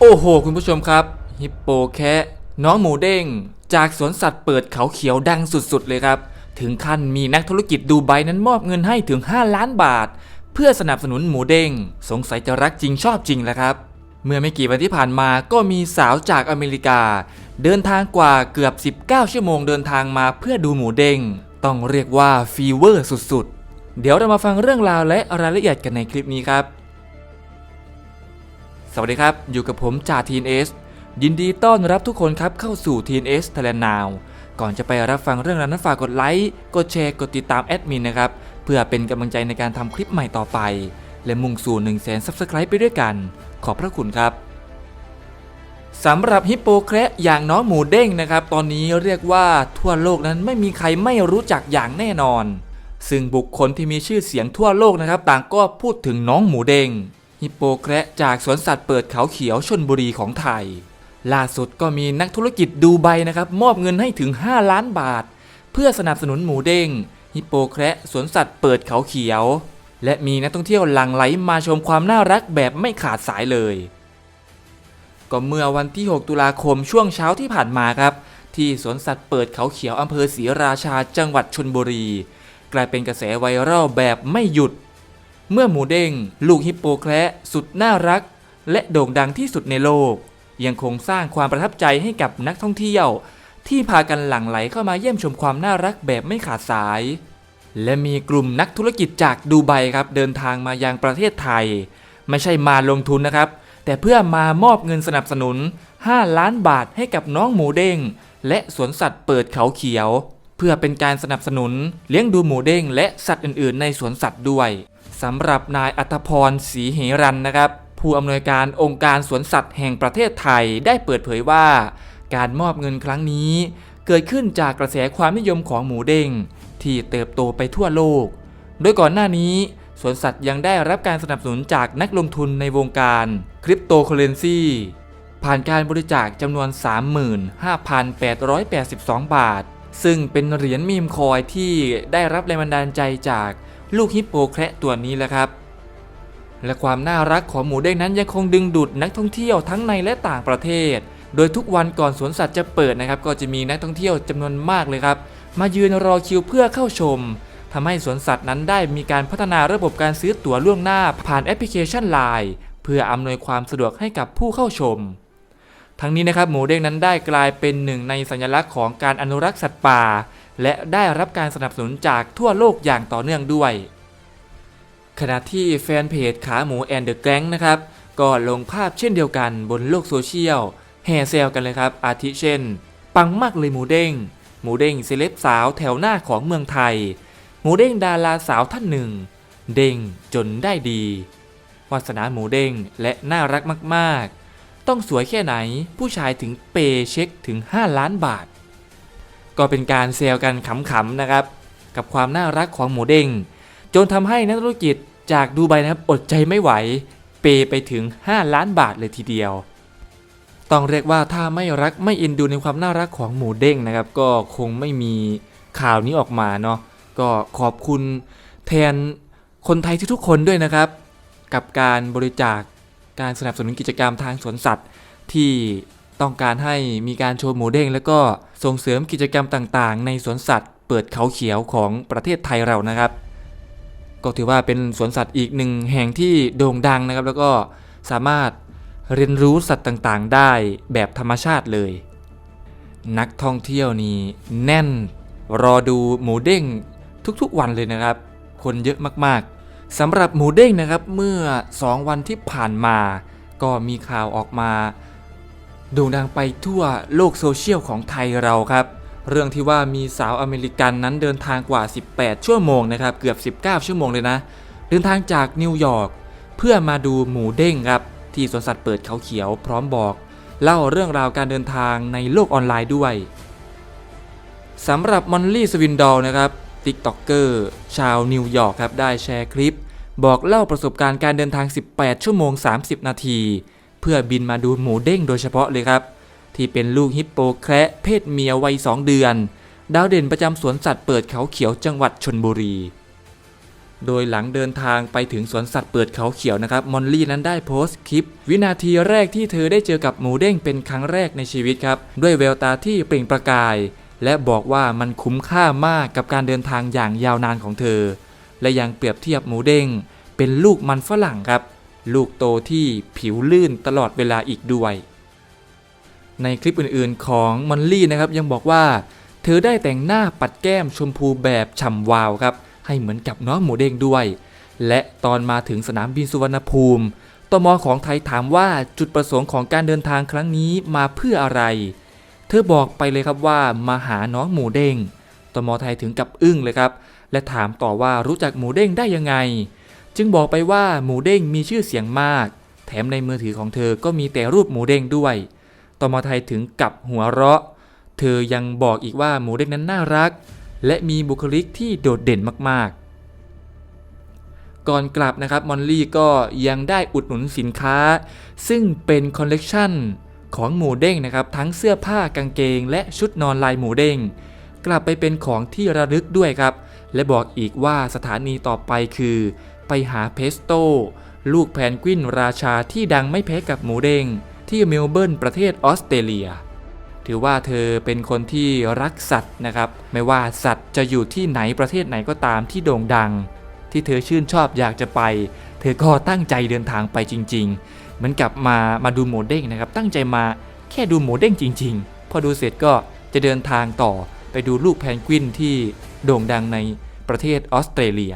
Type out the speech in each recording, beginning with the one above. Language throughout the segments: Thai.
โอ้โห คุณผู้ชมครับ ฮิปโปแคะน้องหมูเด้ง จากสวนสัตว์เปิดเขาเขียวดังสุดๆเลยครับ ถึงขั้นมีนักธุรกิจดูไบนั้นมอบเงินให้ถึง 5 ล้านบาท เพื่อสนับสนุนหมูเด้ง สงสัยจะรักจริงชอบจริงแหละครับ เมื่อไม่กี่วันที่ผ่านมาก็มีสาวจากอเมริกา เดินทางกว่าเกือบ 19 ชั่วโมงเดินทางมาเพื่อดูหมูเด้ง ต้องเรียกว่าฟีเวอร์สุดๆ เดี๋ยวเรามาฟังเรื่องราวและรายละเอียดกันในคลิปนี้ครับ สวัสดีครับ อยู่กับผมจ่าทีนเอสยินดีต้อนรับทุกคนครับเข้าสู่ทีนเอสไทยแลนด์นาวก่อนจะไปรับฟังเรื่องราวนั้นฝากกดไลค์กดแชร์กดติดตามแอดมินนะครับ เพื่อเป็นกำลังใจในการทำคลิปใหม่ต่อไป และมุ่งสู่1 0 0 0 0แสนซับสไครป์ไปด้วยกัน ขอบพระคุณครับสำหรับฮิปโปแคระอย่างน้องหมูเด้งนะครับ ตอนนี้เรียกว่าทั่วโลกนั้นไม่มีใครไม่รู้จักอย่างแน่นอน ซึ่งบุคคลที่มีชื่อเสียงทั่วโลกนะครับ ต่างก็พูดถึงน้องหมูเด้ง ฮิปโปแคระจากสวนสัตว์เปิดเขาเขียวชนบุรีของไทย ล่าสุดก็มีนักธุรกิจดูไบนะครับมอบเงินให้ถึง 5 ล้านบาท เพื่อสนับสนุนหมูเด้งฮิปโปแคระสวนสัตว์เปิดเขาเขียว และมีนักท่องเที่ยวหลั่งไหลมาชมความน่ารักแบบไม่ขาดสายเลย ก็เมื่อวันที่ 6 ตุลาคมช่วงเช้าที่ผ่านมาครับ ที่สวนสัตว์เปิดเขาเขียวอำเภอศรีราชาจังหวัดชนบุรี กลายเป็นกระแสไวรัลแบบไม่หยุด เมื่อหมูเด้งลูกฮิปโปแคระสุดน่ารัก และโด่งดังที่สุดในโลก ยังคงสร้างความประทับใจให้กับนักท่องเที่ยว ที่พากันหลั่งไหลเข้ามาเยี่ยมชมความน่ารักแบบไม่ขาดสาย และมีกลุ่มนักธุรกิจจากดูไบครับเดินทางมายังประเทศไทย ไม่ใช่มาลงทุนนะครับ แต่เพื่อมามอบเงินสนับสนุน 5 ล้านบาทให้กับน้องหมูเด้งและสวนสัตว์เปิดเขาเขียว เพื่อเป็นการสนับสนุนเลี้ยงดูหมูเด้งและสัตว์อื่น ๆ ในสวนสัตว์ด้วย สำหรับนายอัธพรศรีเหรันนะครับ ผู้อำนวยการองค์การสวนสัตว์แห่งประเทศไทยได้เปิดเผยว่า การมอบเงินครั้งนี้ เกิดขึ้นจากกระแสความนิยมของหมูเด้งที่เติบโตไปทั่วโลก โดยก่อนหน้านี้สวนสัตว์ยังได้รับการสนับสนุนจากนักลงทุนในวงการคริปโตเคเรนซีผ่านการบริจาคจำนวน 35,882 บาท ซึ่งเป็นเหรียญมีมคอยที่ได้รับแรงบันดาลใจจาก ลูกฮิปโปแคระตัวนี้แหละครับ และความน่ารักของหมูเด้งนั้นยังคงดึงดูดนักท่องเที่ยวทั้งในและต่างประเทศ โดยทุกวันก่อนสวนสัตว์จะเปิดนะครับ ก็จะมีนักท่องเที่ยวจำนวนมากเลยครับ มายืนรอคิวเพื่อเข้าชมทำให้สวนสัตว์นั้นได้มีการพัฒนาระบบการซื้อตั๋วล่วงหน้าผ่านแอปพลิเคชัน Line เพื่ออำนวยความสะดวกให้กับผู้เข้าชม ทั้งนี้นะครับหมูเด้งนั้นได้กลายเป็นหนึ่งในสัญลักษณ์ของการอนุรักษ์สัตว์ป่า และได้รับการสนับสนุนจากทั่วโลกอย่างต่อเนื่องด้วย ขณะที่แฟนเพจขาหมูแอนเดอะแกงนะครับก็ลงภาพเช่นเดียวกันบนโลกโซเชียลแห่แซวกันเลยครับ อาทิเช่น ปังมากเลยหมูเด้ง หมูเด้งเซเลบสาวแถวหน้าของเมืองไทย หมูเด้งดาราสาวท่านหนึ่ง เด้งจนได้ดี วาสนาหมูเด้งและน่ารักมากๆ ต้องสวยแค่ไหนผู้ชายถึงเปย์เช็คถึง 5 ล้านบาท ก็เป็นการเซลกันขำๆนะครับ กับความน่ารักของหมูเด้งจนทำให้นักธุรกิจจากดูไบนะครับอดใจไม่ไหว เปย์ไปถึง 5 ล้านบาทเลยทีเดียว ต้องเรียกว่าถ้าไม่รักไม่เอ็นดูในความน่ารักของหมูเด้งนะครับ ก็คงไม่มีข่าวนี้ออกมาเนาะก็ขอบคุณแทนคนไทยทุกๆคนด้วยนะครับ กับการบริจาค การสนับสนุนกิจกรรมทางสวนสัตว์ ที่ต้องการให้มีการโชว์หมูเด้ง แล้วก็ส่งเสริมกิจกรรมต่างๆ ในสวนสัตว์ เปิดเขาเขียวของประเทศไทยเรานะครับ ก็ถือว่าเป็นสวนสัตว์อีกหนึ่งแห่งที่โด่งดังนะครับ แล้วก็สามารถเรียนรู้สัตว์ต่างๆ ได้แบบธรรมชาติเลย นักท่องเที่ยวนี่แน่น รอดูหมูเด้งทุกๆวันเลยนะครับ คนเยอะมากๆ สำหรับหมูเด้งนะครับเมื่อ 2 วันที่ผ่านมา ก็มีข่าวออกมาโด่งดังไปทั่วโลกโซเชียลของไทยเราครับ เรื่องที่ว่ามีสาวอเมริกันนั้นเดินทางกว่า 18 ชั่วโมงนะครับ เกือบ 19 ชั่วโมงเลยนะ เดินทางจากนิวยอร์กเพื่อมาดูหมูเด้งครับ ที่สวนสัตว์เปิดเขาเขียวพร้อมบอก เล่าเรื่องราวการเดินทางในโลกออนไลน์ด้วยสำหรับมอนลี่สวินดอลนะครับติ๊กต็อกเกอร์ชาวนิวยอร์กครับได้แชร์คลิป บอกเล่าประสบการณ์การเดินทาง 18 ชั่วโมง 30 นาที เพื่อบินมาดูหมูเด้งโดยเฉพาะเลยครับ ที่เป็นลูกฮิปโปแคระเพศเมียวัย 2 เดือน ดาวเด่นประจำสวนสัตว์เปิดเขาเขียวจังหวัดชนบุรี โดยหลังเดินทางไปถึงสวนสัตว์เปิดเขาเขียวนะครับมอลลี่นั้นได้โพสต์คลิป วินาทีแรกที่เธอได้เจอกับหมูเด้งเป็นครั้งแรกในชีวิตครับด้วยแววตาที่เปล่งประกาย และบอกว่ามันคุ้มค่ามากกับการเดินทางอย่างยาวนานของเธอ และยังเปรียบเทียบหมูเด้ง เป็นลูกมันฝรั่งครับ ลูกโตที่ผิวลื่นตลอดเวลาอีกด้วย ในคลิปอื่นๆของมอลลี่นะครับยังบอกว่า เธอได้แต่งหน้าปัดแก้มชมพูแบบฉ่ำวาวครับ ให้เหมือนกับน้องหมูเด้งด้วย และตอนมาถึงสนามบินสุวรรณภูมิตมของไทยถามว่าจุดประสงค์ของการเดินทางครั้งนี้มาเพื่ออะไร เธอบอกไปเลยครับว่ามาหาน้องหมูเด้งตมไทยถึงกับอึ้งเลยครับ และถามต่อว่ารู้จักหมูเด้งได้ยังไง จึงบอกไปว่าหมูเด้งมีชื่อเสียงมาก แถมในมือถือของเธอก็มีแต่รูปหมูเด้งด้วยตมไทยถึงกับหัวเราะ เธอยังบอกอีกว่าหมูเด้งนั้นน่ารัก และมีบุคลิกที่โดดเด่นมากๆ ก่อนกลับนะครับมอลลี่ก็ยังได้อุดหนุนสินค้า ซึ่งเป็นคอลเลกชันของหมูเด้งนะครับ ทั้งเสื้อผ้ากางเกง และชุดนอนลายหมูเด้งกลับไปเป็นของที่ระลึกด้วยครับ และบอกอีกว่าสถานีต่อไปคือ ไปหาเพสโต้ลูกแพนกวินราชาที่ดังไม่แพ้กับหมูเด้งที่เมลเบิร์นประเทศออสเตรเลีย ถือว่าเธอเป็นคนที่รักสัตว์นะครับ ไม่ว่าสัตว์จะอยู่ที่ไหนประเทศไหนก็ตามที่โด่งดัง ที่เธอชื่นชอบอยากจะไป เธอก็ตั้งใจเดินทางไปจริง ๆ เหมือนกับมามาดูหมูเด้งนะครับ ตั้งใจมาแค่ดูหมูเด้งจริง ๆ พอดูเสร็จก็จะเดินทางต่อไปดูลูกแพนกวินที่โด่งดังใน ประเทศออสเตรเลีย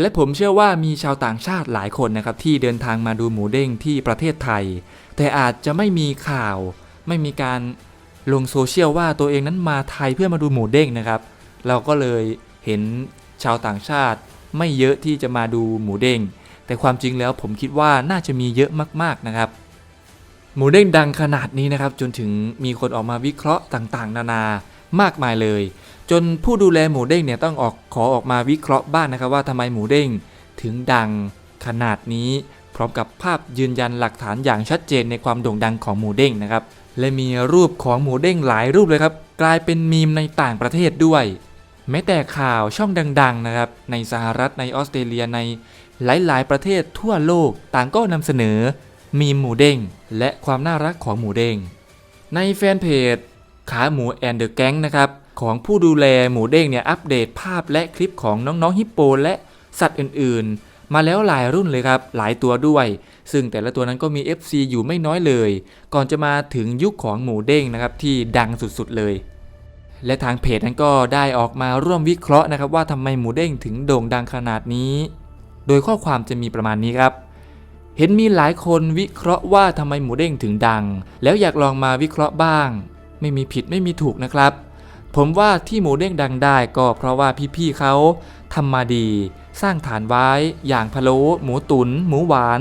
และผมเชื่อว่ามีชาวต่างชาติหลายคนนะครับที่เดินทางมาดูหมูเด้งที่ประเทศไทย แต่อาจจะไม่มีข่าว ไม่มีการลงโซเชียลว่าตัวเองนั้นมาไทยเพื่อมาดูหมูเด้งนะครับ เราก็เลยเห็นชาวต่างชาติไม่เยอะที่จะมาดูหมูเด้ง แต่ความจริงแล้วผมคิดว่าน่าจะมีเยอะมากๆนะครับ หมูเด้งดังขนาดนี้นะครับ จนถึงมีคนออกมาวิเคราะห์ต่างๆ นานามากมายเลย จนผู้ดูแลหมูเด้งเนี่ยต้องออกขอออกมาวิเคราะห์บ้างนะครับว่าทำไมหมูเด้งถึงดังขนาดนี้ พร้อมกับภาพยืนยันหลักฐานอย่างชัดเจนในความโด่งดังของหมูเด้งนะครับและมีรูปของหมูเด้งหลายรูปเลยครับ กลายเป็นมีมในต่างประเทศด้วย แม้แต่ข่าวช่องดังๆนะครับในสหรัฐในออสเตรเลียในหลายๆ ประเทศทั่วโลกต่างก็นำเสนอ มีมหมูเด้งและความน่ารักของหมูเด้งในแฟนเพจขาหมูแอนเดอร์แก๊งนะครับ ของผู้ดูแลหมูเด้งเนี่ยอัปเดตภาพและคลิปของน้องๆฮิปโปและสัตว์อื่นๆ มาแล้วหลายรุ่นเลยครับ หลายตัวด้วย ซึ่งแต่ละตัวนั้นก็มี FC อยู่ไม่น้อยเลย ก่อนจะมาถึงยุคของหมูเด้งนะครับที่ดังสุดๆเลย และทางเพจนั้นก็ได้ออกมาร่วมวิเคราะห์นะครับว่าทำไมหมูเด้งถึงโด่งดังขนาดนี้ โดยข้อความจะมีประมาณนี้ครับเห็นมีหลายคนวิเคราะห์ว่าทำไมหมูเด้งถึงดัง แล้วอยากลองมาวิเคราะห์บ้าง ไม่มีผิดไม่มีถูกนะครับ ผมว่าที่หมูเด้งดังได้ก็เพราะว่าพี่ๆเขาทำมาดี สร้างฐานไว้อย่างพะโล้หมูตุน๋นหมูหวาน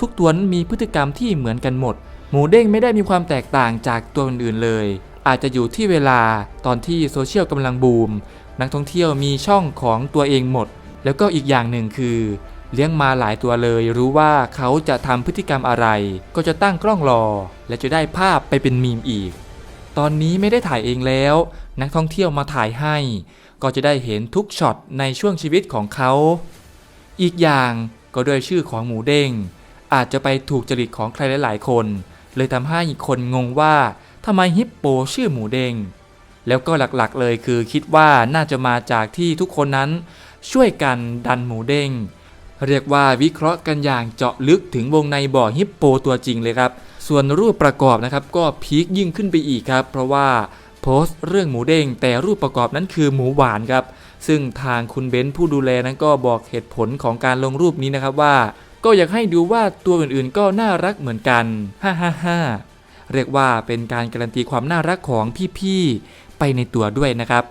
ทุกตัวนมีพฤติกรรมที่เหมือนกันหมด หมูเด้งไม่ได้มีความแตกต่างจากตัวอื่นๆเลย อาจจะอยู่ที่เวลาตอนที่โซเชียลกำลังบูม นักท่องเที่ยวมีช่องของตัวเองหมด แล้วก็อีกอย่างหนึ่งคือ เลี้ยงมาหลายตัวเลย รู้ว่าเขาจะทำพฤติกรรมอะไร ก็จะตั้งกล้องรอ และจะได้ภาพไปเป็นมีมอีก ตอนนี้ไม่ได้ถ่ายเองแล้ว นักท่องเที่ยวมาถ่ายให้ ก็จะได้เห็นทุกช็อตในช่วงชีวิตของเขา อีกอย่างก็ด้วยชื่อของหมูเด้ง อาจจะไปถูกจริตของใครหลายๆคน เลยทำให้อีกคนงงว่าทำไมฮิปโปชื่อหมูเด้งแล้วก็หลักๆเลยคือคิดว่าน่าจะมาจากที่ทุกคนนั้นช่วยกันดันหมูเด้งเรียกว่าวิเคราะห์กันอย่างเจาะลึกถึงวงในบ่อฮิปโปตัวจริงเลยครับ ส่วนรูปประกอบนะครับก็พีคยิ่งขึ้นไปอีกครับ เพราะว่าโพสต์เรื่องหมูเด้งแต่รูปประกอบนั้นคือหมูหวานครับ ซึ่งทางคุณเบนซ์ผู้ดูแลนั้นก็บอกเหตุผลของการลงรูปนี้นะครับว่า ก็อยากให้ดูว่าตัวอื่นๆ ก็น่ารักเหมือนกันฮ่าฮ่าฮ่าเรียกว่าเป็นการการันตีความน่ารักของพี่ๆไปในตัวด้วยนะครับ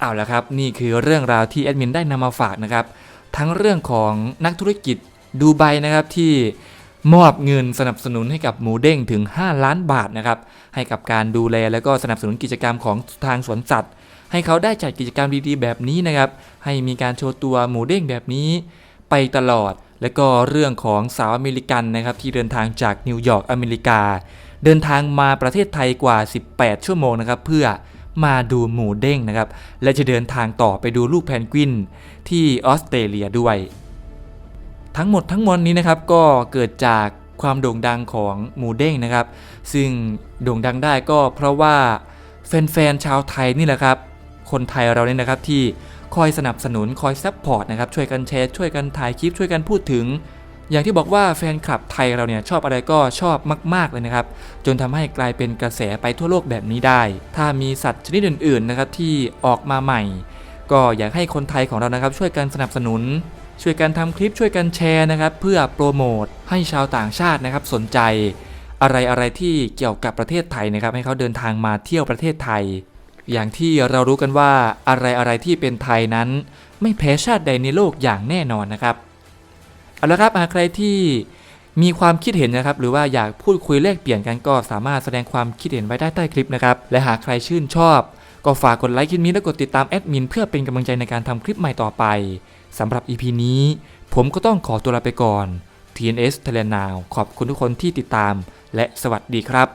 เอาละครับนี่คือเรื่องราวที่แอดมินได้นำมาฝากนะครับ ทั้งเรื่องของนักธุรกิจดูไบนะครับที่ มอบเงินสนับสนุนให้กับหมูเด้งถึง 5 ล้านบาทนะครับ ให้กับการดูแลและก็สนับสนุนกิจกรรมของทางสวนสัตว์ ให้เขาได้จัดกิจกรรมดีๆ แบบนี้นะครับ ให้มีการโชว์ตัวหมูเด้งแบบนี้ ไปตลอด และก็เรื่องของสาวอเมริกันนะครับที่เดินทางจากนิวยอร์กอเมริกา เดินทางมาประเทศไทยกว่า 18 ชั่วโมงนะครับเพื่อมาดูหมูเด้งนะครับ และจะเดินทางต่อไปดูลูกแพนกวินที่ออสเตรเลียด้วย ทั้งหมดทั้งมวลนี้นะครับก็เกิดจากความโด่งดังของหมูเด้งนะครับ ซึ่งโด่งดังได้ก็เพราะว่าแฟนๆชาวไทยนี่แหละครับ คนไทยเราเนี่ยนะครับที่คอยสนับสนุนคอยซัพพอร์ตนะครับช่วยกันแชร์ช่วยกันถ่ายคลิปช่วยกันพูดถึง อย่างที่บอกว่าแฟนคลับไทยเราเนี่ยชอบอะไรก็ชอบมาก ๆเลยนะครับ จนทำให้กลายเป็นกระแสไปทั่วโลกแบบนี้ได้ ถ้ามีสัตว์ชนิดอื่นๆนะครับที่ออกมาใหม่ ก็อยากให้คนไทยของเรานะครับช่วยกันสนับสนุน ช่วยกันทำคลิปช่วยกันแชร์นะครับ เพื่อโปรโมทให้ชาวต่างชาตินะครับสนใจ อะไรอะไรที่เกี่ยวกับประเทศไทยนะครับ ให้เขาเดินทางมาเที่ยวประเทศไทย อย่างที่เรารู้กันว่าอะไรอะไรที่เป็นไทยนั้น ไม่แพ้ชาติใดในโลกอย่างแน่นอนนะครับเอาละครับหากใครที่มีความคิดเห็นนะครับ หรือว่าอยากพูดคุยแลกเปลี่ยนกันก็สามารถแสดงความคิดเห็นไว้ได้ใต้คลิปนะครับ และหากใครชื่นชอบ ก็ฝากกดไลค์คลิปนี้และกดติดตามแอดมินเพื่อเป็นกำลังใจในการทำคลิปใหม่ต่อไป สำหรับ EP นี้ ผมก็ต้องขอตัวลาไปก่อน TNS Thailand Now ขอบคุณทุกคนที่ติดตาม และสวัสดีครับ